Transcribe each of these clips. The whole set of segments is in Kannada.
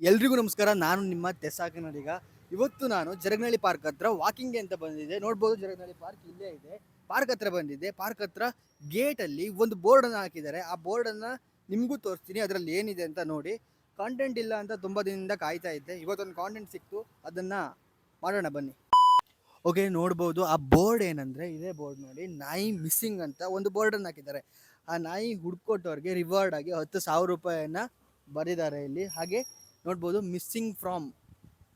ಎಲ್ರಿಗೂ ನಮಸ್ಕಾರ. ನಾನು ನಿಮ್ಮ ತೆಸಾಕನಡಿಗ ಇವತ್ತು ನಾನು ಜರಗನಹಳ್ಳಿ ಪಾರ್ಕ್ ಹತ್ರ ವಾಕಿಂಗ್ ಅಂತ ಬಂದಿದ್ದೆ. ನೋಡ್ಬೋದು ಜರಗನಹಳ್ಳಿ ಪಾರ್ಕ್ ಇಲ್ಲೇ ಇದೆ. ಪಾರ್ಕ್ ಹತ್ರ ಬಂದಿದ್ದೆ. ಪಾರ್ಕ್ ಹತ್ರ ಗೇಟಲ್ಲಿ ಒಂದು ಬೋರ್ಡ್ ಅನ್ನ ಹಾಕಿದ್ದಾರೆ. ಆ ಬೋರ್ಡ್ ಅನ್ನ ನಿಮ್ಗೂ ತೋರಿಸ್ತೀನಿ. ಅದರಲ್ಲಿ ಏನಿದೆ ಅಂತ ನೋಡಿ. ಕಾಂಟೆಂಟ್ ಇಲ್ಲ ಅಂತ ತುಂಬಾ ದಿನದಿಂದ ಕಾಯ್ತಾ ಇದ್ದೆ. ಇವತ್ತೊಂದು ಕಾಂಟೆಂಟ್ ಸಿಕ್ತು. ಅದನ್ನ ಮಾಡೋಣ ಬನ್ನಿ. ಓಕೆ ನೋಡ್ಬೋದು. ಆ ಬೋರ್ಡ್ ಏನಂದ್ರೆ, ಇದೇ ಬೋರ್ಡ್ ನೋಡಿ. ನಾಯಿ ಮಿಸ್ಸಿಂಗ್ ಅಂತ ಒಂದು ಬೋರ್ಡ್ ಅನ್ನ ಹಾಕಿದ್ದಾರೆ. ಆ ನಾಯಿ ಹುಡ್ಕೊಟ್ಟವ್ರಿಗೆ ರಿವಾರ್ಡ್ ಆಗಿ ಹತ್ತು ಸಾವಿರ ರೂಪಾಯಿಯನ್ನು ಬರೆದಿದ್ದಾರೆ ಇಲ್ಲಿ. ಹಾಗೆ ನೋಡ್ಬೋದು ಮಿಸ್ಸಿಂಗ್ ಫ್ರಾಮ್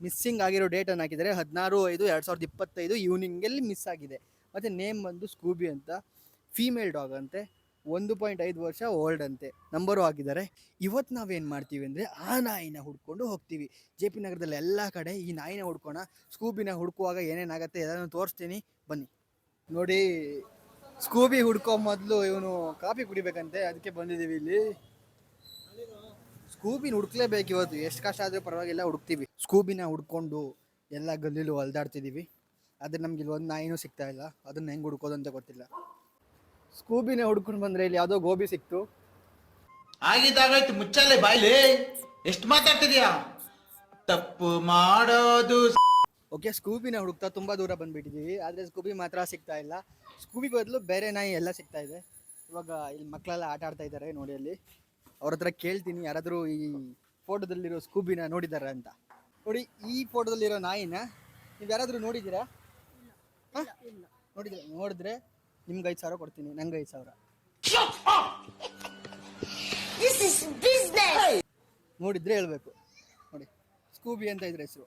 ಮಿಸ್ಸಿಂಗ್ ಆಗಿರೋ ಡೇಟನ್ನು ಹಾಕಿದ್ದಾರೆ ಹದಿನಾರು ಐದು ಎರಡು ಸಾವಿರದ ಇಪ್ಪತ್ತೈದು ಈವ್ನಿಂಗಲ್ಲಿ ಮಿಸ್ ಆಗಿದೆ. ಮತ್ತು ನೇಮ್ ಬಂದು ಸ್ಕೂಬಿ ಅಂತ. ಫೀಮೇಲ್ ಡಾಗ್ ಅಂತೆ, ಒಂದು ಪಾಯಿಂಟ್ ಐದು ವರ್ಷ ಓಲ್ಡ್ ಅಂತೆ. ನಂಬರು ಹಾಕಿದ್ದಾರೆ. ಇವತ್ತು ನಾವೇನು ಮಾಡ್ತೀವಿ ಅಂದರೆ ಆ ನಾಯಿನ ಹುಡ್ಕೊಂಡು ಹೋಗ್ತೀವಿ. ಜೆ ಪಿ ನಗರದಲ್ಲಿ ಎಲ್ಲ ಕಡೆ ಈ ನಾಯಿನ ಹುಡ್ಕೋಣ ಸ್ಕೂಬಿನ ಹುಡ್ಕುವಾಗ ಏನೇನಾಗುತ್ತೆ ಎಲ್ಲನೂ ತೋರಿಸ್ತೀನಿ. ಬನ್ನಿ. ನೋಡಿ ಸ್ಕೂಬಿ ಹುಡ್ಕೋ ಮೊದಲು ಇವನು ಕಾಫಿ ಕುಡಿಬೇಕಂತೆ, ಅದಕ್ಕೆ ಬಂದಿದ್ದೀವಿ ಇಲ್ಲಿ. ಸ್ಕೂಬಿನ ಹುಡುಕ್ಲೇಬೇಕು ಇವತ್ತು. ಎಷ್ಟು ಕಷ್ಟ ಆದರೂ ಪರವಾಗಿಲ್ಲ ಹುಡುಕ್ತೀವಿ. ಸ್ಕೂಬಿನ ಹುಡ್ಕೊಂಡು ಎಲ್ಲ ಗಲ್ಲಿಲು ಹೊಲ್ದಾಡ್ತಿದ್ದೀವಿ ಆದರೆ ನಮ್ಗೆ ಇಲ್ಲಿ ಒಂದು ನಾಯಿನೂ ಸಿಗ್ತಾ ಇಲ್ಲ. ಅದನ್ನ ಹೆಂಗೆ ಹುಡ್ಕೋದು ಅಂತ ಗೊತ್ತಿಲ್ಲ. ಸ್ಕೂಬಿನ ಹುಡ್ಕೊಂಡು ಬಂದರೆ ಇಲ್ಲಿ ಯಾವುದೋ ಗೋಬಿ ಸಿಕ್ತು. ಆಗಿದ್ದಾಗಾಯ್ತು ಮುಚ್ಚಲೆ ಬಾಯ್ಲಿ. ಎಷ್ಟು ಮಾತಾಡ್ತಿದ್ಯಾ? ತಪ್ಪು ಮಾಡೋದು ಓಕೆ ಸ್ಕೂಬಿನ ಹುಡುಕ್ತಾ ತುಂಬ ದೂರ ಬಂದ್ಬಿಟ್ಟಿದ್ದೀವಿ ಆದರೆ ಸ್ಕೂಬಿ ಮಾತ್ರ ಸಿಗ್ತಾ ಇಲ್ಲ. ಸ್ಕೂಬಿ ಬದಲು ಬೇರೆ ನಾಯಿ ಎಲ್ಲ ಸಿಗ್ತಾ ಇದೆ. ಇವಾಗ ಇಲ್ಲಿ ಮಕ್ಕಳೆಲ್ಲ ಆಟ ಆಡ್ತಾ ಇದ್ದಾರೆ ನೋಡಿ ಅಲ್ಲಿ. ಅವ್ರ ಹತ್ರ ಕೇಳ್ತೀನಿ ಯಾರಾದರೂ ಈ ಫೋಟೋದಲ್ಲಿರೋ ಸ್ಕೂಬಿನ ನೋಡಿದಾರ ಅಂತ. ನೋಡಿ ಈ ಫೋಟೋದಲ್ಲಿರೋ ನಾಯಿನ ನೀವು ಯಾರಾದರೂ ನೋಡಿದ್ದೀರಾ? ನೋಡಿದ್ರೆ ನೋಡಿದ್ರೆ ನಿಮ್ಗೆ ಐದು ಸಾವಿರ ಕೊಡ್ತೀನಿ ನಂಗೆ ಐದು ಸಾವಿರ. ನೋಡಿದ್ರೆ ಹೇಳ್ಬೇಕು. ನೋಡಿ ಸ್ಕೂಬಿ ಅಂತ ಇದ್ರ ಹೆಸರು.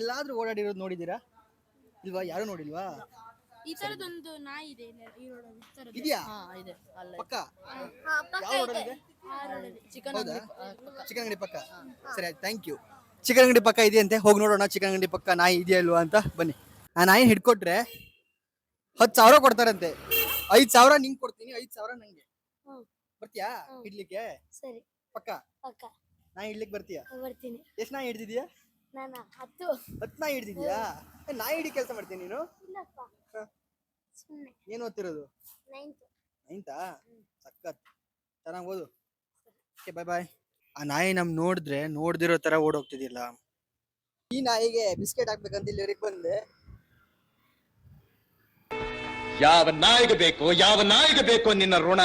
ಎಲ್ಲಾದ್ರೂ ಓಡಾಡಿರೋದು ನೋಡಿದ್ದೀರಾ ಇಲ್ವಾ? ಯಾರು ನೋಡಿಲ್ವಾ? ಈ ತರದೊಂದು ನಾಯಿ ಇದೆ ಈ ರೋಡ್ ಈ ತರದ್ದು. ಇದೆಯಾ? ಹಾ ಇದೆ. ಅಲ್ಲೇ. ಪಕ್ಕ? ಯಾವ ರೋಡಲ್ಲಿದೆ ಚಿಕನ್ ಹೌದಾ? ಚಿಕನ್ ಅಂಗಡಿ ಪಕ್ಕ. ಸರಿ ಆಯ್ತು. ಥ್ಯಾಂಕ್ ಯು ಚಿಕನ್ ಅಂಗಡಿ ಪಕ್ಕ ಇದೆಯಂತೆ? ಹೋಗಿ ನೋಡೋಣ ಚಿಕನ್ ಅಂಗಡಿ ಪಕ್ಕ ನಾಯಿ ಇದೆಯಾ ಇಲ್ವಾ ಅಂತ. ಬನ್ನಿ. ಆ ನಾಯಿ ಹಿಡ್ಕೊಟ್ರೆ ಹತ್ತು ಸಾವಿರ ಕೊಡ್ತಾರಂತೆ. ಐದು ಸಾವಿರ ನಿಂಗೆ ಕೊಡ್ತೀನಿ ಐದು ಸಾವಿರ ನಂಗೆ. ಹ್ಮ್. ಬರ್ತೀಯಾ ಹ್ಮ್. ಇಡ್ಲಿಕ್ಕೆ ಸರಿ. ಪಕ್ಕ? ಪಕ್ಕ. ನಾಯಿ ಇಡ್ಲಿಕ್ಕೆ ಬರ್ತೀಯಾ? ಬರ್ತೀನಿ. ಎಷ್ಟು ನಾಯಿ ಹಿಡ್ದಿದ್ಯಾ ನಾನು? ಹತ್ತು ಹತ್ತು ನಾಯಿ ಹಿಡ್ದಿದ್ಯಾ ಏ, ನಾಯಿ ಹಿಡಿ ಕೆಲಸ ಮಾಡ್ತೀನಿ ನೀನು? ಇಲ್ಲಪ್ಪ. ಹ. ಸುಮ್ಮನೆ ಏನು ಓದ್ತಿರೋದು? ನೈನ್ತ್ ನೈನ್ತಾ ಸಖತ್. ಚೆನ್ನಾಗಿ ಓದು. ಓಕೆ ಬಾಯ್ ಬಾಯ್ ಆ ನಾಯಿ ನಮ್ ನೋಡಿದ್ರೆ ನೋಡ್ದಿರೋ ತರ ಓಡೋಗ್ತಿದಿಲ್ಲ ಈ ನಾಯಿಗೆ ಬಿಸ್ಕೆಟ್ ಹಾಕ್ಬೇಕಂತ ಇಲ್ಲಿ ಇವ್ರಿಗೆ ಬಂದೆ. ಯಾವ ನಾಯಿಗೆ ಬೇಕು ಯಾವ ನಾಯಿಗೆ ಬೇಕು ನಿನ್ನ ಋಣ?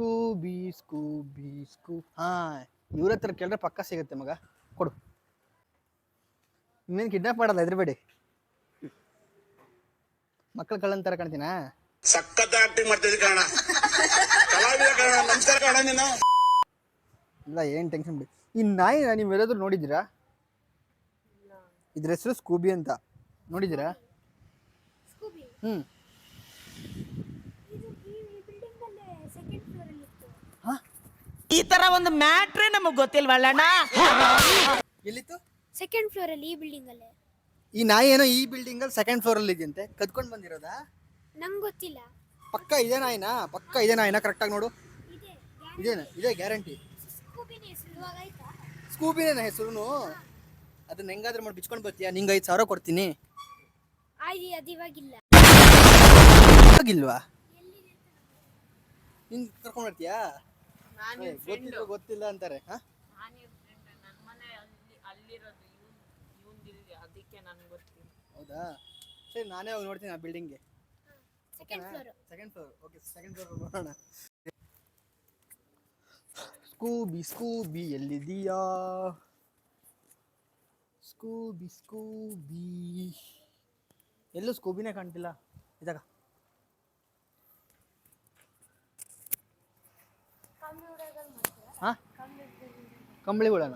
ಸ್ಕೂಬಿ ಸ್ಕೂಬಿ ಸ್ಕೂ ಹಾ ಇವ್ರ ಹತ್ರ ಕೇಳಿದ್ರೆ ಪಕ್ಕ ಸಿಗುತ್ತೆ ಮಗ. ಕೊಡು. ಇನ್ನೇನು ಕಿಡ್ನಾಪ್ ಮಾಡಲ್ಲ ಹೆದರ್ಬೇಡಿ. ಮಕ್ಕಳ ಕಳ್ಳಂತರ ಕಾಣ್ತೀನಾ? ಸಖತ್ ಆಕ್ಟಿಂಗ್ ಮಾಡ್ತಿದ್ದೆ ಕಾರಣ ಕಲಾವಿದ ಕಾರಣ ನಮಸ್ಕಾರ ಕಾರಣ ನೀನು. ಇಲ್ಲ ಏನ್ ಟೆನ್ಷನ್ ಬಿಡಿ. ಈ ನಾಯಿ ನೀವ್ ಎಲ್ಲಾದ್ರೂ ನೋಡಿದ್ದೀರಾ? ಇದ್ರ ಹೆಸರು ಸ್ಕೂಬಿ ಅಂತ. ನೋಡಿದಿರಾ ಹ್ಮ್. ಹ್ಞೂ ಇದು ಈ ಬಿಲ್ಡಿಂಗ್ ಅಲ್ಲೇ ಸೆಕೆಂಡ್ ಫ್ಲೋರ್ ಅಲ್ಲಿ ಇತ್ತು ಈ ತರ ಒಂದು ಮ್ಯಾಟ್ರೇ ನಮಗ್ ಗೊತ್ತಿಲ್ವಲ್ಲಣ್ಣ ಎಲ್ಲಿತ್ತು? ಸೆಕೆಂಡ್ ಫ್ಲೋರ್ ಅಲ್ಲಿ ಈ ಬಿಲ್ಡಿಂಗ್ ಅಲ್ಲೇ. ಈ ನಾಯಿ ಏನೋ ಈ ಬಿಲ್ಡಿಂಗ್ ಅಲ್ಲಿ ಸೆಕೆಂಡ್ ಫ್ಲೋರ್ ಅಲ್ಲಿ ಇದೆಯಂತೆ. ಕದ್ಕೊಂಡು ಬಂದಿರೋದಾ? ನಂಗೆ ಗೊತ್ತಿಲ್ಲ. ಪಕ್ಕ ಇದೆ ನಾಯಿನ? ಪಕ್ಕ ಇದೆ ನಾಯಿನಾ? ಕರೆಕ್ಟಾಗಿ ನೋಡು. ಇದೆ ಇದೇನ? ಇದೇ ಗ್ಯಾರಂಟಿ ಸ್ಕೂಬಿನ ಹೆಸರು ಆಯ್ತಾ ಸ್ಕೂಬಿನ ಹೆಸರು ಅದನ್ನ ಹೆಂಗಾದ್ರೂ ಮಾಡಿ ಬಿಚ್ಕೊಂಡು ಬರ್ತೀಯಾ? ನಿಂಗೆ ಐದು ಸಾವಿರ ಕೊಡ್ತೀನಿ. ಆಯ್ತು ಅದು ಇವಾಗಿಲ್ಲ. ಆಗಿಲ್ವಾ ನಿನ್ ಕರ್ಕೊಂಡು ಬರ್ತೀಯಾ? ಗೊತ್ತಿಲ್ಲ ಗೊತ್ತಿಲ್ಲ ಅಂತಾರೆ ಹಾ? ಅದಕ್ಕೆ ನನ್ಗೆ ಗೊತ್ತಿಲ್ಲ. ಹೌದಾ? ಸರಿ ನಾನೇ ಹೋಗಿ ನೋಡ್ತೀನಿ ಆ ಬಿಲ್ಡಿಂಗ್ಗೆ second floor second floor okay second floor ನೋಡೋಣ. ಸ್ಕೂಬಿ ಸ್ಕೂಬಿ ಎಲ್ಲಿದೀಯಾ ಸ್ಕೂಬಿ ಸ್ಕೂಬಿ ಎಲ್ಲೂ ಸ್ಕೂಬಿನೇ ಕಾಣ್ತಿಲ್ಲ? ಇದಾಗ? ಹಾ? ಕಂಬಳಿ ಬಿಡೋಣ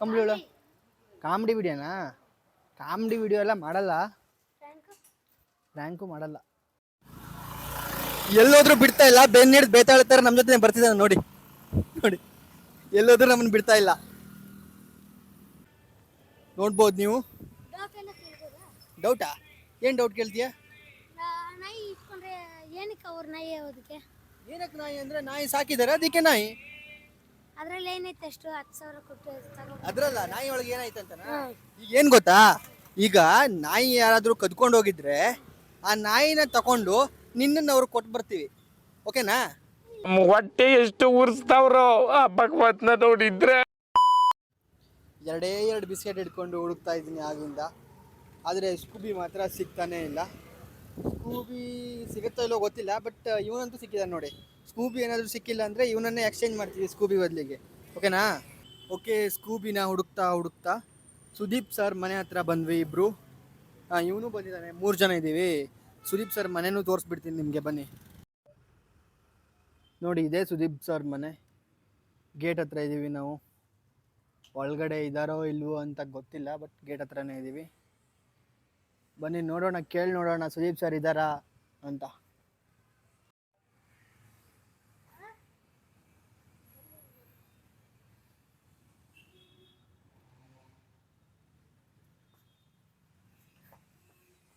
ಕಂಬಳಿ ಹುಳ ಕಾಮಿಡಿ ವಿಡಿಯೋನಾ? ಕಾಮಿಡಿ ವಿಡಿಯೋ ಎಲ್ಲ ಮಾಡಲ್ಲ. ರ್ಯಾಂಕು ಮಾಡಲ್ಲ. ಎಲ್ಲೋದ್ರೂ ಬಿಡ್ತಾ ಇಲ್ಲ ಬೆನ್ನ ಹಿಡಿದು ಬೇತಾಳ ನಮ್ಮ ಜೊತೆ ಬರ್ತಿದ್ದಾನೆ ನೋಡಿ. ನೋಡಿ ಎಲ್ಲೋದ್ರೂ ನಮ್ಮನ್ನು ಬಿಡ್ತಾ ಇಲ್ಲ. ನೋಡ್ಬೋದು ನೀವು? ಡೌಟಾ ಏನು ಡೌಟ್ ಕೇಳ್ತೀಯಾ? ನಾಯಿ ಇಟ್ಕೊಂಡ್ರೆ ಏನಕ್ಕೆ ಅವ್ರ ನಾಯಿ ಅದಕ್ಕೆ ಏನಕ್ಕೆ ನಾಯಿ ಅಂದ್ರೆ ನಾಯಿ ಸಾಕಿದಾರೆ ಅದಕ್ಕೆ ನಾಯಿ. ಅದ್ರಲ್ಲಿ ಏನೈತೆ ಅಷ್ಟು ಹತ್ತು ಸಾವಿರ ಕೊಟ್ಟು ತಗೋ ಅದ್ರಲ್ಲ ನಾಯಿ ಒಳಗೆ ಏನಾಯ್ತಂತನ ಈಗ ಏನ್ ಗೊತ್ತಾ? ಈಗ ನಾಯಿ ಯಾರಾದ್ರೂ ಕದ್ಕೊಂಡು ಹೋಗಿದ್ರೆ ಆ ನಾಯಿನ ತಗೊಂಡು ನಿನ್ನನ್ನು ಅವ್ರು ಕೊಟ್ಟು ಬರ್ತೀವಿ. ಓಕೆನಾ? ಹೊಟ್ಟೆ ಎಷ್ಟು ಉರ್ಸ್ತಾವ್ರೋ ಆ ಭಗವತ್ನ ನೋಡಿದ್ರೆ. ಎರಡೇ ಎರಡು ಬಿಸ್ಕೆಟ್ ಹಿಡ್ಕೊಂಡು ಹುಡುಕ್ತಾ ಇದ್ದೀನಿ ಆಗಿಂದ. ಆದರೆ ಸ್ಕೂಬಿ ಮಾತ್ರ ಸಿಗ್ತಾನೇ ಇಲ್ಲ. ಸ್ಕೂಬಿ ಸಿಗುತ್ತೋ ಇಲ್ಲೋ ಗೊತ್ತಿಲ್ಲ ಬಟ್ ಇವನಂತೂ ಸಿಕ್ಕಿದ ನೋಡಿ. ಸ್ಕೂಬಿ ಏನಾದರೂ ಸಿಕ್ಕಿಲ್ಲ ಅಂದರೆ ಇವನನ್ನೇ ಎಕ್ಸ್ಚೇಂಜ್ ಮಾಡ್ತೀವಿ ಸ್ಕೂಬಿ ಬದಲಿಗೆ. ಓಕೆನಾ ಓಕೆ ಸ್ಕೂಬಿನ ಹುಡುಕ್ತಾ ಹುಡುಕ್ತಾ ಸುದೀಪ್ ಸರ್ ಮನೆ ಹತ್ರ ಬಂದ್ವಿ ಇಬ್ಬರು ಹಾಂ ಇವನು ಬಂದಿದ್ದಾನೆ ಮೂರು ಜನ ಇದ್ದೀವಿ. ಸುದೀಪ್ ಸರ್ ಮನೆನೂ ತೋರಿಸ್ಬಿಡ್ತೀನಿ ನಿಮಗೆ, ಬನ್ನಿ. ನೋಡಿ, ಇದೇ ಸುದೀಪ್ ಸರ್ ಮನೆ. ಗೇಟ್ ಹತ್ರ ಇದ್ದೀವಿ ನಾವು. ಒಳಗಡೆ ಇದ್ದಾರೋ ಇಲ್ವೋ ಅಂತ ಗೊತ್ತಿಲ್ಲ ಬಟ್ ಗೇಟ್ ಹತ್ರನೇ ಇದ್ದೀವಿ ಬನ್ನಿ ನೋಡೋಣ, ಕೇಳಿ ನೋಡೋಣ, ಸುದೀಪ್ ಸರ್ ಇದ್ದಾರಾ ಅಂತ.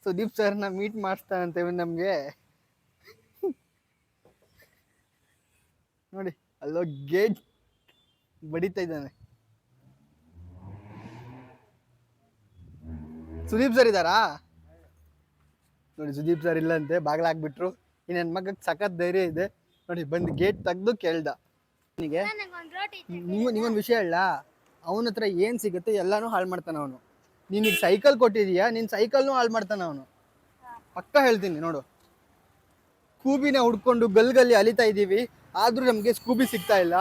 ಸುದೀಪ್ ಸರ್ನ ಮೀಟ್ ಮಾಡಿಸ್ತಾನಂತೆ ನಮಗೆ. ನೋಡಿ, ಅಲ್ಲೋ ಗೇಜ್ ಬಡಿತಾ ಇದ್ದಾನೆ. ಸುದೀಪ್ ಸರ್ ಇದ್ದಾರಾ? ನೋಡಿ ಸುದೀಪ್ ಸರ್ ಇಲ್ಲಂತೆ ಬಾಗ್ಲಾಕ್ ಬಿಟ್ರು ಈ ನನ್ನ ಮಗಕ್ಕೆ ಸಖತ್ ಧೈರ್ಯ ಇದೆ. ನೋಡಿ ಬಂದು ಗೇಟ್ ತೆಗ್ದು ಕೇಳ್ದ. ನಿನಗೆ ನೀವು ನಿಗೊಂದು ವಿಷಯ ಹೇಳ. ಅವನ ಹತ್ರ ಏನು ಸಿಗುತ್ತೆ ಎಲ್ಲನೂ ಹಾಳು ಮಾಡ್ತಾನೆ ಅವನು. ನೀನೀಗ ಸೈಕಲ್ ಕೊಟ್ಟಿದೀಯಾ? ನಿನ್ನ ಸೈಕಲ್ನು ಹಾಳು ಮಾಡ್ತಾನೆ ಅವನು. ಪಕ್ಕ ಹೇಳ್ತೀನಿ ನೋಡು. ಸ್ಕೂಬಿನ ಹುಡ್ಕೊಂಡು ಗಲ್ಗಲ್ಲಿ ಅಲಿತಾ ಇದ್ದೀವಿ. ಆದರೂ ನಮಗೆ ಸ್ಕೂಬಿ ಸಿಗ್ತಾ ಇಲ್ಲ.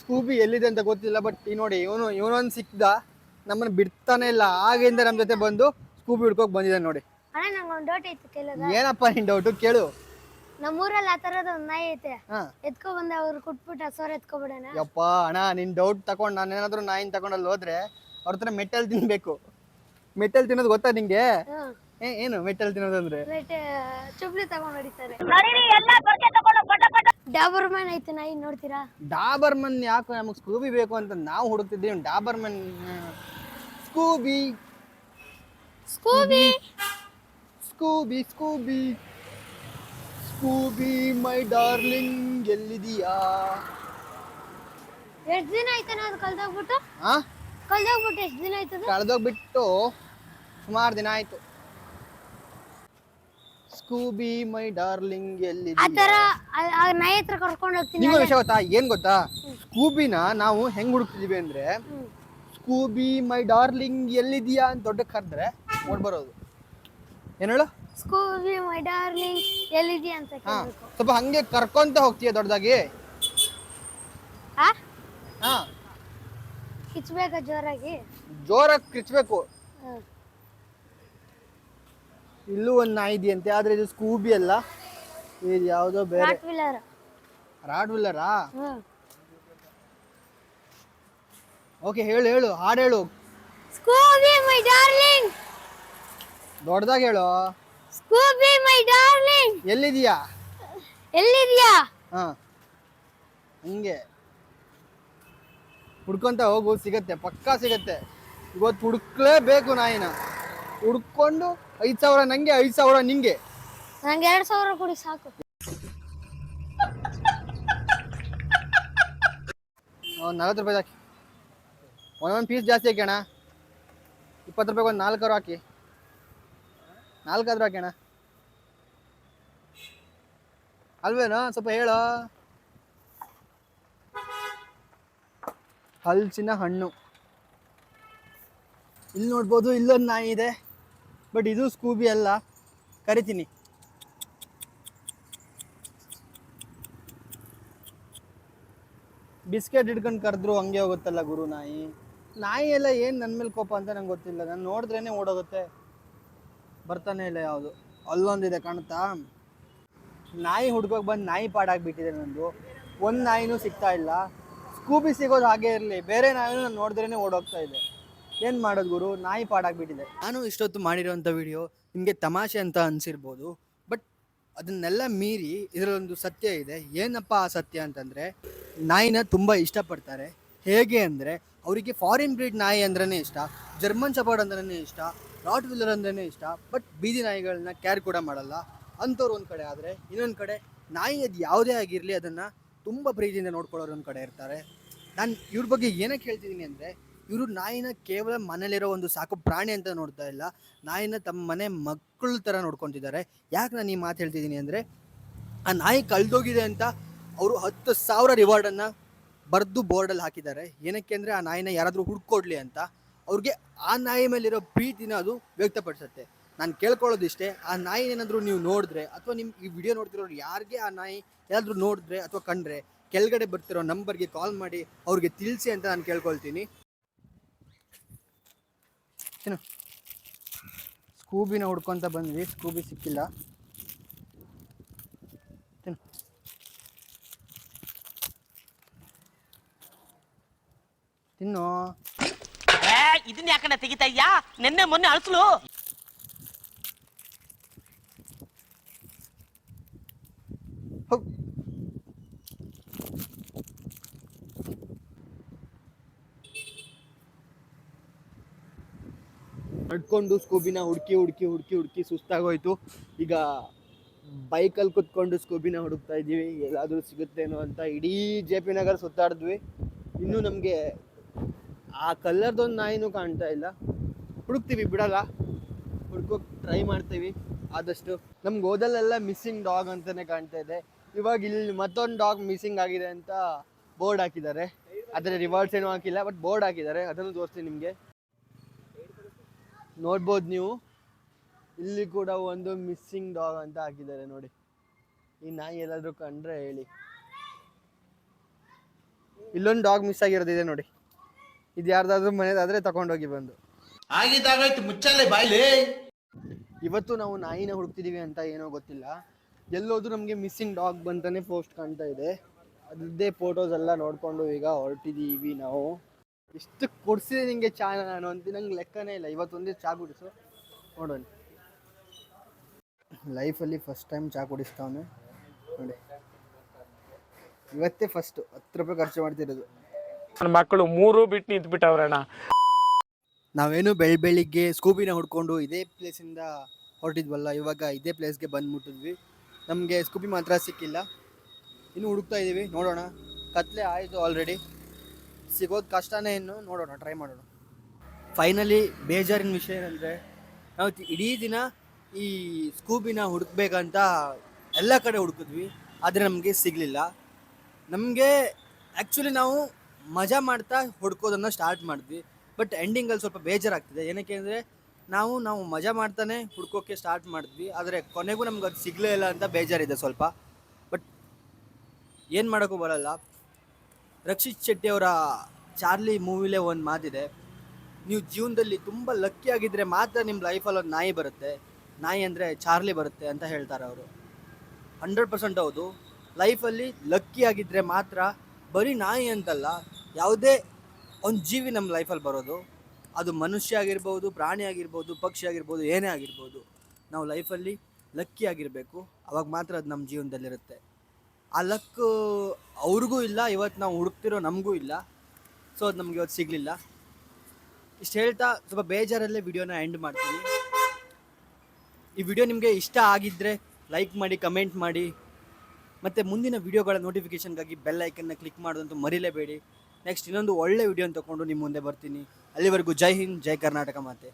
ಸ್ಕೂಬಿ ಎಲ್ಲಿದೆ ಅಂತ ಗೊತ್ತಿಲ್ಲ ಬಟ್ ಈ ನೋಡಿ ಇವನು ಇವನೊಂದು ಸಿಕ್ದ ನಮ್ಮನ್ನು ಬಿಡ್ತಾನೆ ಇಲ್ಲ. ಆಗಿಂದ ನಮ್ಮ ಜೊತೆ ಬಂದು ಸ್ಕೂಬಿ ಹುಡ್ಕೋಕ್ ಬಂದಿದ್ದಾನೆ ನೋಡಿ. ಅಣ್ಣ ನಂಗೊಂದು ಡೌಟ್ ಐತೆ ಕೇಳೋದ. ಏನಪ್ಪ ನಿನ್ ಡೌಟು ಕೇಳು. ನಮ್ಮೂರಲ್ಲಿ ಆ ಥರದ ಒಂದು ನಾಯಿ ಐತೆ. ಹಾ. ಎತ್ಕೊ ಬಂದ ಅವ್ರು ಕುಟ್ಬಿಟ್ಟು ಹಸೋರ್ ಎತ್ಕೊಬಿಡೋಣ. ಯಪ್ಪ ಅಣ್ಣ ನಿನ್ ಡೌಟ್ ತಗೊಂಡು ನಾನು ಏನಾದರೂ ನಾಯಿನ ತಗೊಂಡಲ್ಲಿ ಹೋದ್ರೆ ಅವ್ರ ಹತ್ರ ಮೆಟ್ಟಲ್ ತಿನ್ಬೇಕು. ಮೆಟ್ಟಲ್ ತಿನ್ನೋದು ಗೊತ್ತಾ ನಿಂಗೆ? ಹ್ಮ್ ಏ ಏನು ಮೆಟ್ಟಲ್ ತಿನ್ನೋದಂದ್ರೆ? ರೇಟ್ ಚುಬ್ಲಿ ತಗೊಂಡ್ ಹೊಡಿತಾರೆ. ಡಾಬರ್ ಮ್ಯಾನ್ ಐತೆ ನಾಯಿ ನೋಡ್ತೀರಾ? ಡಾಬರ್ ಮನ್ ಯಾಕೆ ನಮಗೆ ಸ್ಕೂಬಿ ಬೇಕು ಅಂತ ನಾವು ಹುಡುಕ್ತಿದ್ದೀವಿ. Doberman Scooby. Scooby? Scooby Scooby Scooby my darling ಎಲ್ಲಿದೀಯಾ ಎಷ್ಟು ದಿನ ಆಯ್ತಾನ ಅದು ಕಳ್ದೋಗ್ಬಿಟ್ಟು? ಆ? ಕಳ್ದೋಗ್ಬಿಟ್ಟು ಎಷ್ಟು ದಿನ ಆಯ್ತದ ಕಳೆದೋಗ್ಬಿಟ್ಟು ಸುಮಾರು ದಿನ ಆಯ್ತು. ಸ್ಕೂಬಿ ಮೈ ಡಾರ್ಲಿಂಗ್ ಆ ಎಲ್ಲಿದೀಯಾ ಆ- ಆ ನಾಯಿ ಹತ್ರ ಕರ್ಕೊಂಡು ಹೋಗ್ತೀನಿ ನಿಮ್ಗೆ ವಿಷಯ ಗೊತ್ತಾ? ಏನ್ ಗೊತ್ತಾ? ಸ್ಕೂಬಿನ ನಾವು ಹೆಂಗ್ ಹುಡುಕ್ತಿದೀವಿ ಅಂದ್ರೆ ಹ್ಮ್. ಸ್ಕೂಬಿ ಮೈ ಡಾರ್ಲಿಂಗ್ ಎಲ್ಲಿದೀಯಾ ಅಂತ ದೊಡ್ಡ ಕರೆದ್ರೆ ಓಡ್ ಬರೋದು. ಏನ್ ಹೇಳು? ಸ್ಕೂಬಿ ಮೈ ಡಾರ್ಲಿಂಗ್ ಎಲ್ಲಿದ್ಯಾ ಅಂತ ಹಾ ಕೇಳ್ಬೇಕು. ಸ್ವಲ್ಪ ಹಂಗೆ ಕರ್ಕೊಂತ ಹೋಗ್ತೀಯ ದೊಡ್ಡದಾಗಿ? ಆ? ಹಾ. ಕಿಚ್ಬೇಕಾ ಜೋರಾಗಿ? ಜೋರಾಗಿ ಕಿಚ್ಬೇಕು. ಇಲ್ಲೂ ಒಂದು ನಾಯಿ ಇದೆಯಂತೆ ಆದ್ರೆ ಇದು ಸ್ಕೂಬಿ ಅಲ್ಲ. ಇದು ಯಾವುದೋ ಬೇರೆ. ರಾಟ್ ವೀಲರ್ ರಾಡ್ ವಿಲ್ಲರಾ ಹ್ಮ್ ಓಕೆ ಹೇಳು ಹೇಳು ಹಾಡು ಹೇಳು. ಸ್ಕೂಬಿ ಮೈ ಡಾರ್ಲಿಂಗ್ ದೊಡ್ಡದಾಗಿ ಹೇಳು. ಸ್ಕೂಬಿ ಮೈ ಡಾರ್ಲಿಂಗ್ ಎಲ್ಲಿದೀಯಾ ಎಲ್ಲಿದ್ಯಾ ಹಾ. ಹಂಗೆ. ಹುಡ್ಕೊಂತ ಹೋಗು ಸಿಗತ್ತೆ ಪಕ್ಕಾ ಸಿಗತ್ತೆ. ಇವತ್ತು ಹುಡುಕ್ಲೇಬೇಕು ನಾಯಿನ. ಹುಡ್ಕೊಂಡು ಐದು ಸಾವಿರ ನಂಗೆ ಐದು ಸಾವಿರ ನಿಂಗೆ. ನಂಗೆ ಎರಡು ಸಾವಿರ ಕೊಡಿ ಸಾಕು. ಒಂದು ನಲ್ವತ್ತು ರೂಪಾಯಿ ಹಾಕಿ. ಒಂದೊಂದು ಪೀಸ್ ಜಾಸ್ತಿ ಹಾಕಿ ಅಣ್ಣ. ಇಪ್ಪತ್ತು ರೂಪಾಯಿಗೆ ಒಂದು ನಾಲ್ಕಾರು ಹಾಕಿ. ನಾಲ್ಕಾದ್ರೂ ಹಾಕೋಣ ಅಲ್ವೇನು, ಸ್ವಲ್ಪ ಹೇಳೋ. ಹಲ್ಸಿನ ಹಣ್ಣು. ಇಲ್ಲಿ ನೋಡ್ಬೋದು ಇಲ್ಲೊಂದು ನಾಯಿ ಇದೆ, ಬಟ್ ಇದು ಸ್ಕೂಬಿ ಅಲ್ಲ. ಕರಿತೀನಿ. ಬಿಸ್ಕೆಟ್ ಹಿಡ್ಕೊಂಡು ಕರೆದ್ರು ಹಂಗೆ ಹೋಗುತ್ತಲ್ಲ ಗುರು ನಾಯಿ. ನಾಯಿ ಎಲ್ಲ ಏನು ನನ್ನ ಮೇಲೆ ಕೋಪ ಅಂತ ನಂಗೆ ಗೊತ್ತಿಲ್ಲ. ನಾನು ನೋಡಿದ್ರೇ ಓಡೋಗುತ್ತೆ. ಬರ್ತಾನೆ ಇಲ್ಲ ಯಾವುದು. ಅಲ್ಲೊಂದಿದೆ ಕಾಣುತ್ತಾ? ನಾಯಿ ಹುಡ್ಕೋಕೆ ಬಂದು ನಾಯಿ ಪಾಡಾಗಿಬಿಟ್ಟಿದೆ ನಂದು. ಒಂದು ನಾಯಿನೂ ಸಿಗ್ತಾ ಇಲ್ಲ. ಸ್ಕೂಬಿ ಸಿಗೋದು ಹಾಗೆ ಇರಲಿ. ಬೇರೆ ನಾಯಿನೂ ನಾನು ನೋಡಿದ್ರೇ ಓಡೋಗ್ತಾ ಇದೆ. ಏನು ಮಾಡೋದು ಗುರು? ನಾಯಿ ಪಾಡಾಗಿಬಿಟ್ಟಿದೆ. ನಾನು ಇಷ್ಟೊತ್ತು ಮಾಡಿರೋಂಥ ವಿಡಿಯೋ ನಿಮಗೆ ತಮಾಷೆ ಅಂತ ಅನಿಸಿರ್ಬೋದು. ಬಟ್ ಅದನ್ನೆಲ್ಲ ಮೀರಿ ಇದರಲ್ಲೊಂದು ಸತ್ಯ ಇದೆ. ಏನಪ್ಪ ಆ ಸತ್ಯ ಅಂತಂದರೆ, ನಾಯಿನ ತುಂಬ ಇಷ್ಟಪಡ್ತಾರೆ. ಹೇಗೆ ಅಂದರೆ, ಅವರಿಗೆ ಫಾರಿನ್ ಬ್ರೀಡ್ ನಾಯಿ ಅಂದ್ರೇ ಇಷ್ಟ. ಜರ್ಮನ್ ಶಪರ್ಡ್ ಅಂದ್ರೇ ಇಷ್ಟ. ರಾಟ್ ವಿಲ್ಲರ್ ಅಂದ್ರೇ ಇಷ್ಟ ಬಟ್ ಬೀದಿ ನಾಯಿಗಳನ್ನ ಕೇರ್ ಕೂಡ ಮಾಡಲ್ಲ. ಅಂಥವ್ರು ಒಂದು ಕಡೆ ಆದರೆ, ಇನ್ನೊಂದು ಕಡೆ ನಾಯಿ ಅದು ಯಾವುದೇ ಆಗಿರಲಿ ಅದನ್ನು ತುಂಬ ಪ್ರೀತಿಯಿಂದ ನೋಡ್ಕೊಳ್ಳೋರು ಒಂದು ಕಡೆ ಇರ್ತಾರೆ. ನಾನು ಇವ್ರ ಬಗ್ಗೆ ಏನಕ್ಕೆ ಹೇಳ್ತಿದ್ದೀನಿ ಅಂದರೆ, ಇವರು ನಾಯಿನ ಕೇವಲ ಮನೇಲಿರೋ ಒಂದು ಸಾಕು ಪ್ರಾಣಿ ಅಂತ ನೋಡ್ತಾ ಇಲ್ಲ. ನಾಯಿನ ತಮ್ಮ ಮನೆ ಮಕ್ಕಳ ಥರ ನೋಡ್ಕೊತಿದ್ದಾರೆ. ಯಾಕೆ ನಾನು ಈ ಮಾತು ಹೇಳ್ತಿದ್ದೀನಿ ಅಂದರೆ, ಆ ನಾಯಿ ಕಳೆದೋಗಿದೆ ಅಂತ ಅವರು ಹತ್ತು ಸಾವಿರ ರಿವಾರ್ಡನ್ನು ಬರೆದು ಬೋರ್ಡಲ್ಲಿ ಹಾಕಿದ್ದಾರೆ. ಏನಕ್ಕೆ ಅಂದರೆ ಆ ನಾಯಿನ ಯಾರಾದರೂ ಹುಡ್ಕೊಡ್ಲಿ ಅಂತ. ಅವ್ರಿಗೆ ಆ ನಾಯಿ ಮೇಲಿರೋ ಪ್ರೀತಿನ ಅದು ವ್ಯಕ್ತಪಡಿಸುತ್ತೆ. ನಾನು ಕೇಳ್ಕೊಳ್ಳೋದಿಷ್ಟೇ, ಆ ನಾಯಿ ಏನಾದರೂ ನೀವು ನೋಡಿದ್ರೆ ಅಥವಾ ನಿಮ್ಮ ಈ ವಿಡಿಯೋ ನೋಡ್ತಿರೋರು ಯಾರಿಗೆ ಆ ನಾಯಿ ಏನಾದರೂ ನೋಡಿದ್ರೆ ಅಥವಾ ಕಂಡ್ರೆ, ಕೆಳಗಡೆ ಬರ್ತಿರೋ ನಂಬರ್ಗೆ ಕಾಲ್ ಮಾಡಿ ಅವ್ರಿಗೆ ತಿಳಿಸಿ ಅಂತ ನಾನು ಕೇಳ್ಕೊಳ್ತೀನಿ. ಸ್ಕೂಬಿನ ಹುಡ್ಕೊಂತ ಬಂದ್ವಿ, ಸ್ಕೂಬಿ ಸಿಕ್ಕಿಲ್ಲ. ತಿನ್ನು. ಇದನ್ನ ಯಾಕಣ್ಣ ತೆಗಿತಾ ನಿನ್ನೆ ಮೊನ್ನೆ ಅಳ್ಸ್ಲು. ನಡ್ಕೊಂಡು ಸ್ಕೂಬಿನ ಹುಡುಕಿ ಹುಡುಕಿ ಹುಡುಕಿ ಹುಡುಕಿ ಸುಸ್ತಾಗೋಯ್ತು. ಈಗ ಬೈಕಲ್ಲಿ ಕುತ್ಕೊಂಡು ಸ್ಕೂಬಿನ ಹುಡುಕ್ತಾ ಇದ್ದೀವಿ. ಎಲ್ಲಾದರೂ ಸಿಗುತ್ತೇನೋ ಅಂತ ಇಡೀ ಜೆ ಪಿ ನಗರ್ ಸುತ್ತಾಡಿದ್ವಿ. ಇನ್ನೂ ನಮಗೆ ಆ ಕಲ್ಲರ್ದೊಂದು ನಾಯಿನೂ ಕಾಣ್ತಾ ಇಲ್ಲ. ಹುಡುಕ್ತೀವಿ, ಬಿಡಲ್ಲ. ಹುಡ್ಕೋಕ್ ಟ್ರೈ ಮಾಡ್ತೀವಿ. ಆದಷ್ಟು ನಮ್ಗೆ ಓದಲ್ಲೆಲ್ಲ ಮಿಸ್ಸಿಂಗ್ ಡಾಗ್ ಅಂತಾನೆ ಕಾಣ್ತಾ ಇದೆ. ಇವಾಗ ಇಲ್ಲಿ ಮತ್ತೊಂದು ಡಾಗ್ ಮಿಸ್ಸಿಂಗ್ ಆಗಿದೆ ಅಂತ ಬೋರ್ಡ್ ಹಾಕಿದ್ದಾರೆ. ಆದರೆ ರಿವಾರ್ಡ್ಸ್ ಏನೂ ಹಾಕಿಲ್ಲ ಬಟ್ ಬೋರ್ಡ್ ಹಾಕಿದ್ದಾರೆ. ಅದನ್ನು ತೋರಿಸ್ತೀನಿ ನಿಮಗೆ. ನೋಡ್ಬೋದು ನೀವು. ಇಲ್ಲಿ ಕೂಡ ಒಂದು ಮಿಸ್ಸಿಂಗ್ ಡಾಗ್ ಅಂತ ಹಾಕಿದ್ದಾರೆ ನೋಡಿ. ಈ ನಾಯಿ ಎಲ್ಲಾದರೂ ಕಂಡ್ರೆ ಹೇಳಿ. ಇಲ್ಲೊಂದು ಡಾಗ್ ಮಿಸ್ ಆಗಿರೋದಿದೆ ನೋಡಿ. ಇದು ಯಾರ್ದಾದ್ರೂ ಮನೆದಾದ್ರೆ ತಗೊಂಡೋಗಿ ಬಂದು. ಆಗಿದ್ದಾಗಾಯ್ತು ಮುಚ್ಚಾಲೆ ಬಾಯ್ಲಿ? ಇವತ್ತು ನಾವು ನಾಯಿನ ಹುಡುಕ್ತಿದೀವಿ ಅಂತ ಏನೋ ಗೊತ್ತಿಲ್ಲ. ಎಲ್ಲೋದ್ರೂ ನಮಗೆ ಮಿಸ್ಸಿಂಗ್ ಡಾಗ್ ಬಂತಾನೆ ಪೋಸ್ಟ್ ಕಾಣ್ತಾ ಇದೆ. ಅದ್ರದ್ದೇ ಫೋಟೋಸ್ ಎಲ್ಲ ನೋಡ್ಕೊಂಡು ಈಗ ಹೊರಟಿದೀವಿ ನಾವು. ಇಷ್ಟು ಕೊಡ್ಸಿದೆ ನಿಂಗೆ ಚಾ ನಾನು ಅಂತ ನಂಗೆ ಲೆಕ್ಕನೇ ಇಲ್ಲ. ಇವತ್ತೊಂದೇ ಚಾ ಕುಡಿಸು. ನೋಡೋಣ. ಲೈಫಲ್ಲಿ ಫಸ್ಟ್ ಟೈಮ್ ಚಾ ಕುಡಿಸ್ತಾವನೆ. ನೋಡಿ. ಇವತ್ತೇ ಫಸ್ಟು ಹತ್ತು ರೂಪಾಯಿ ಖರ್ಚು ಮಾಡ್ತಿರೋದು. ನನ್ನ ಮಕ್ಕಳು ಮೂರು ಬಿಟ್ಟು ನಿಂತು ಬಿಟ್ಟವ್ರಣ್ಣ ನಾವೇನು ಬೆಳ್ ಬೆಳಿಗ್ಗೆ ಸ್ಕೂಬಿನ ಹುಡ್ಕೊಂಡು ಇದೇ ಪ್ಲೇಸಿಂದ ಹೊರಟಿದ್ವಲ್ಲ, ಇವಾಗ ಇದೇ ಪ್ಲೇಸ್ಗೆ ಬಂದ್ಬಿಟ್ಟಿದ್ವಿ. ನಮಗೆ ಸ್ಕೂಬಿ ಮಾತ್ರ ಸಿಕ್ಕಿಲ್ಲ. ಇನ್ನು ಹುಡುಕ್ತಾ ಇದ್ದೀವಿ ನೋಡೋಣ. ಕತ್ಲೆ ಆಯಿತು ಆಲ್ರೆಡಿ ಸಿಗೋದು ಕಷ್ಟನೇ ಇನ್ನು, ನೋಡೋಣ ಟ್ರೈ ಮಾಡೋಣ. ಫೈನಲಿ ಬೇಜಾರಿನ ವಿಷಯ ಏನಂದರೆ ನಾವು ಇಡೀ ದಿನ ಈ ಸ್ಕೂಬಿನ ಹುಡುಕ್ಬೇಕಂತ ಎಲ್ಲ ಕಡೆ ಹುಡುಕಿದ್ವಿ, ಆದರೆ ನಮಗೆ ಸಿಗಲಿಲ್ಲ. ನಮಗೆ ಆ್ಯಕ್ಚುಲಿ ನಾವು ಮಜಾ ಮಾಡ್ತಾ ಹುಡ್ಕೋದನ್ನು ಸ್ಟಾರ್ಟ್ ಮಾಡಿದ್ವಿ. ಬಟ್ ಎಂಡಿಂಗಲ್ಲಿ ಸ್ವಲ್ಪ ಬೇಜಾರಾಗ್ತಿದೆ. ಏನಕ್ಕೆ ಅಂದರೆ ನಾವು ನಾವು ಮಜಾ ಮಾಡ್ತಾನೆ ಹುಡ್ಕೋಕ್ಕೆ ಸ್ಟಾರ್ಟ್ ಮಾಡಿದ್ವಿ. ಆದರೆ ಕೊನೆಗೂ ನಮ್ಗೆ ಅದು ಸಿಗಲೇ ಇಲ್ಲ ಅಂತ ಬೇಜಾರಿದೆ ಸ್ವಲ್ಪ. ಬಟ್ ಏನು ಮಾಡೋಕ್ಕೂ ಬರಲ್ಲ. ರಕ್ಷಿತ್ ಶೆಟ್ಟಿ ಅವರ ಚಾರ್ಲಿ ಮೂವಿಲೇ ಒಂದು ಮಾತಿದೆ. ನೀವು ಜೀವನದಲ್ಲಿ ತುಂಬ ಲಕ್ಕಿ ಆಗಿದ್ದರೆ ಮಾತ್ರ ನಿಮ್ಮ ಲೈಫಲ್ಲಿ ಒಂದು ನಾಯಿ ಬರುತ್ತೆ. ನಾಯಿ ಅಂದರೆ ಚಾರ್ಲಿ ಬರುತ್ತೆ ಅಂತ ಹೇಳ್ತಾರೆ ಅವರು. ಹಂಡ್ರೆಡ್ ಪರ್ಸೆಂಟ್ ಹೌದು. ಲೈಫಲ್ಲಿ ಲಕ್ಕಿ ಆಗಿದ್ದರೆ ಮಾತ್ರ ಬರೀ ನಾಯಿ ಅಂತಲ್ಲ. ಯಾವುದೇ ಒಂದು ಜೀವಿ ನಮ್ಮ ಲೈಫಲ್ಲಿ ಬರೋದು, ಅದು ಮನುಷ್ಯ ಆಗಿರ್ಬೋದು, ಪ್ರಾಣಿ ಆಗಿರ್ಬೋದು, ಪಕ್ಷಿ ಆಗಿರ್ಬೋದು, ಏನೇ ಆಗಿರ್ಬೋದು, ನಾವು ಲೈಫಲ್ಲಿ ಲಕ್ಕಿ ಆಗಿರಬೇಕು. ಅವಾಗ ಮಾತ್ರ ಅದು ನಮ್ಮ ಜೀವನದಲ್ಲಿರುತ್ತೆ. ಆ ಲಕ್ ಅವ್ರಿಗೂ ಇಲ್ಲ ಇವತ್ತು ನಾವು ಹುಡುಕ್ತಿರೋ ನಮಗೂ ಇಲ್ಲ. ಸೊ ಅದು ನಮ್ಗೆ ಇವತ್ತು ಸಿಗಲಿಲ್ಲ. ಇಷ್ಟು ಹೇಳ್ತಾ ಸ್ವಲ್ಪ ಬೇಜಾರಲ್ಲೇ ವಿಡಿಯೋನ ಎಂಡ್ ಮಾಡ್ತೀನಿ. ಈ ವಿಡಿಯೋ ನಿಮಗೆ ಇಷ್ಟ ಆಗಿದ್ದರೆ ಲೈಕ್ ಮಾಡಿ ಕಮೆಂಟ್ ಮಾಡಿ. ಮತ್ತು ಮುಂದಿನ ವಿಡಿಯೋಗಳ ನೋಟಿಫಿಕೇಷನ್ಗಾಗಿ ಬೆಲ್ ಐಕನ್ನ ಕ್ಲಿಕ್ ಮಾಡೋದಂತೂ ಮರಿಲೇಬೇಡಿ. ನೆಕ್ಸ್ಟ್ ಇನ್ನೊಂದು ಒಳ್ಳೆ ವಿಡಿಯೋ ತಗೊಂಡು ನಿಮ್ಮ ಮುಂದೆ ಬರ್ತೀನಿ. ಅಲ್ಲಿವರೆಗೂ ಜೈ ಹಿಂದ್ ಜೈ ಕರ್ನಾಟಕ ಮಾತೆ.